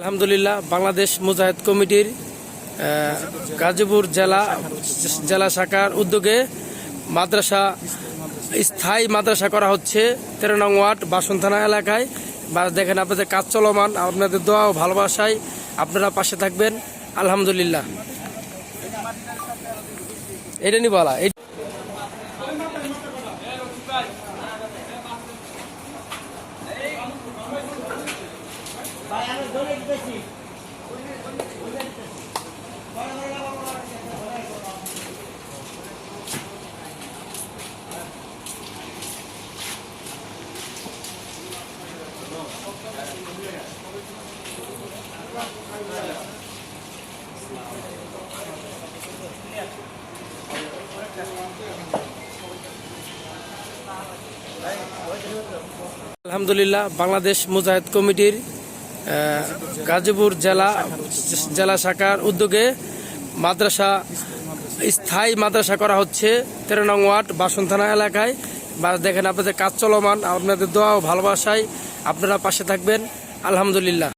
আলহামদুলিল্লাহ, বাংলাদেশ মুজাহিদ কমিটির গাজীপুর জেলা জেলা শাখার উদ্যোগে মাদ্রাসা, স্থায়ী মাদ্রাসা করা হচ্ছে তেরো নং ওয়ার্ড, বাসন থানা এলাকায়। বা দেখেন আপনাদের কাজ চলমান, আপনাদের দোয়া ও ভালোবাসায় আপনারা পাশে থাকবেন। আলহামদুলিল্লাহ। এটা নি বলা আলহামদুলিল্লাহ বাংলাদেশ মুজাহিদ কমিটির গাজীপুর জেলা জেলা শাখার উদ্যোগে মাদ্রাসা, স্থায়ী মাদ্রাসা করা হচ্ছে তেরো নং ওয়ার্ড বাসন থানা এলাকায়। বা দেখেন আপনাদের কাজ চলমান, আপনাদের দোয়া ও ভালোবাসায় আপনারা পাশে থাকবেন। আলহামদুলিল্লাহ।